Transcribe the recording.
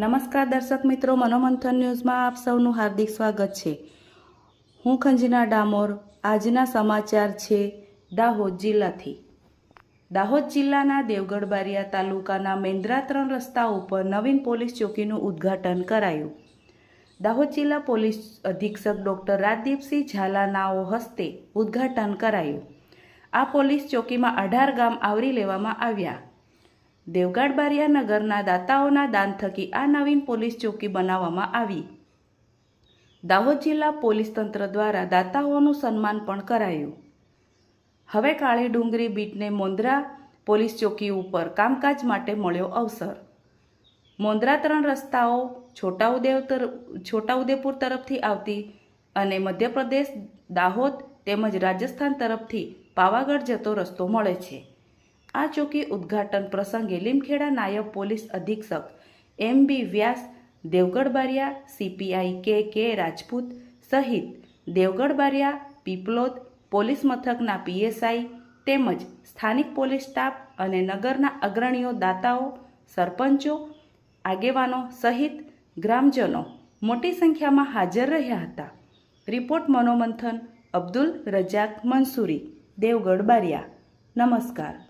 નમસ્કાર દર્શક મિત્રો, મનોમંથન ન્યૂઝમાં આપ સૌનું હાર્દિક સ્વાગત છે. હું ખંજના ડામોર, આજના સમાચાર છે દાહોદ જિલ્લાથી. દાહોદ જિલ્લાના દેવગઢ બારિયા તાલુકાના મેન્દ્રા ત્રણ રસ્તા ઉપર નવીન પોલીસ ચોકીનું ઉદ્ઘાટન કરાયું. દાહોદ જિલ્લા પોલીસ અધિક્ષક ડૉક્ટર રાજદીપસિંહ ઝાલાનાઓ હસ્તે ઉદ્ઘાટન કરાયું. આ પોલીસ ચોકીમાં અઢાર ગામ આવરી લેવામાં આવ્યા. દેવગાડ બારિયા નગરના દાતાઓના દાન થકી આ નવીન પોલીસ ચોકી બનાવવામાં આવી. દાહોદ જિલ્લા પોલીસ તંત્ર દ્વારા દાતાઓનું સન્માન પણ કરાયું. હવે કાળી ડુંગરી બીટને મોન્દ્રા પોલીસ ચોકી ઉપર કામકાજ માટે મળ્યો અવસર. મોન્દ્રા ત્રણ રસ્તાઓ છોટાઉદેવ છોટાઉદેપુર તરફથી આવતી અને મધ્યપ્રદેશ, દાહોદ તેમજ રાજસ્થાન તરફથી પાવાગઢ જતો રસ્તો મળે છે. આ ચોકી ઉદ્ઘાટન પ્રસંગે લીમખેડા નાયબ પોલીસ અધિક્ષક M B Vyas Devgadh Baria CPI K K Rajput સહિત દેવગઢ બારિયા પીપલોદ પોલીસ મથકના પીએસઆઈ તેમજ સ્થાનિક પોલીસ સ્ટાફ અને નગરના અગ્રણીઓ, દાતાઓ, સરપંચો, આગેવાનો સહિત ગ્રામજનો મોટી સંખ્યામાં હાજર રહ્યા હતા. રિપોર્ટ મનોમંથન અબ્દુલ રજાક મંસૂરી દેવગઢ બારિયા નમસ્કાર.